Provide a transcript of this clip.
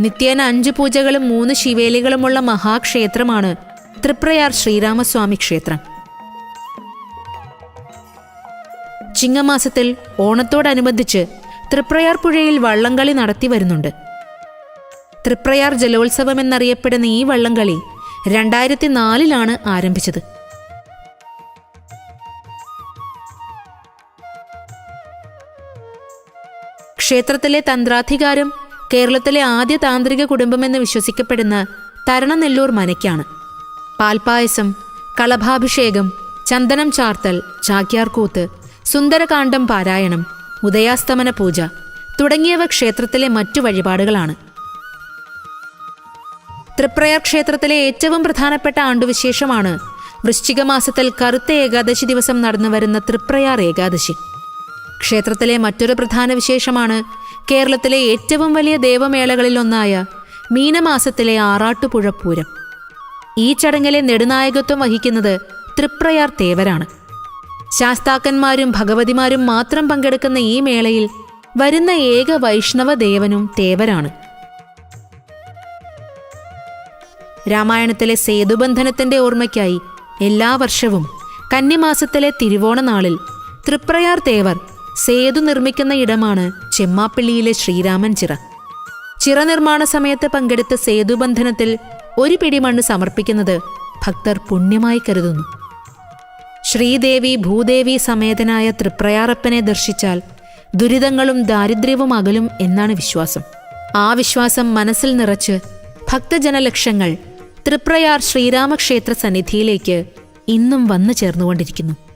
നിത്യേന അഞ്ച് പൂജകളും മൂന്ന് ശിവേലികളുമുള്ള മഹാക്ഷേത്രമാണ് തൃപ്രയാർ ശ്രീരാമസ്വാമി ക്ഷേത്രം. ചിങ്ങമാസത്തിൽ ഓണത്തോടനുബന്ധിച്ച് തൃപ്രയാർ പുഴയിൽ വള്ളംകളി നടത്തി വരുന്നുണ്ട്. തൃപ്രയാർ ജലോത്സവം എന്നറിയപ്പെടുന്ന ഈ വള്ളംകളി രണ്ടായിരത്തി നാലിലാണ് ആരംഭിച്ചത്. ക്ഷേത്രത്തിലെ തന്ത്രാധികാരം കേരളത്തിലെ ആദ്യ താന്ത്രിക കുടുംബമെന്ന് വിശ്വസിക്കപ്പെടുന്ന തരണനെല്ലൂർ മനയ്ക്കാണ്. പാൽപായസം കളഭാഭിഷേകം ചന്ദനം ചാർത്തൽ ചാക്യാർകൂത്ത് സുന്ദരകാന്ഡം പാരായണം ഉദയാസ്തമന പൂജ തുടങ്ങിയവ ക്ഷേത്രത്തിലെ മറ്റു വഴിപാടുകളാണ്. തൃപ്രയാർ ക്ഷേത്രത്തിലെ ഏറ്റവും പ്രധാനപ്പെട്ട ആണ്ടുവിശേഷമാണ് വൃശ്ചിക മാസത്തിൽ കറുത്ത ഏകാദശി ദിവസം നടന്നുവരുന്ന തൃപ്രയാർ ഏകാദശി. ക്ഷേത്രത്തിലെ മറ്റൊരു പ്രധാന വിശേഷമാണ് കേരളത്തിലെ ഏറ്റവും വലിയ ദേവമേളകളിലൊന്നായ മീനമാസത്തിലെ ആറാട്ടുപുഴ പൂരം ഈ ചടങ്ങിലെ നെടുനായകത്വം വഹിക്കുന്നത് തൃപ്രയാർ തേവരാണ്. ശാസ്താക്കന്മാരും ഭഗവതിമാരും മാത്രം പങ്കെടുക്കുന്ന ഈ മേളയിൽ വരുന്ന ഏക വൈഷ്ണവ ദേവനും തേവരാണ്. രാമായണത്തിലെ സേതുബന്ധനത്തിന്റെ ഓർമ്മയ്ക്കായി എല്ലാ വർഷവും കന്നിമാസത്തിലെ തിരുവോണനാളിൽ തൃപ്രയാർ തേവർ സേതു നിർമ്മിക്കുന്ന ഇടമാണ് ചെമ്മാപ്പിള്ളിയിലെ ശ്രീരാമൻ ചിറ. ചിറ നിർമ്മാണ സമയത്ത് പങ്കെടുത്ത സേതുബന്ധനത്തിൽ ഒരു പിടി മണ്ണ് സമർപ്പിക്കുന്നത് ഭക്തർ പുണ്യമായി കരുതുന്നു. ശ്രീദേവി ഭൂദേവി സമേതനായ തൃപ്രയാറപ്പനെ ദർശിച്ചാൽ ദുരിതങ്ങളും ദാരിദ്ര്യവും അകലും എന്നാണ് വിശ്വാസം. ആ വിശ്വാസം മനസ്സിൽ നിറച്ച് ഭക്തജനലക്ഷങ്ങൾ തൃപ്രയാർ ശ്രീരാമക്ഷേത്ര സന്നിധിയിലേക്ക് ഇന്നും വന്നു ചേർന്നുകൊണ്ടിരിക്കുന്നു.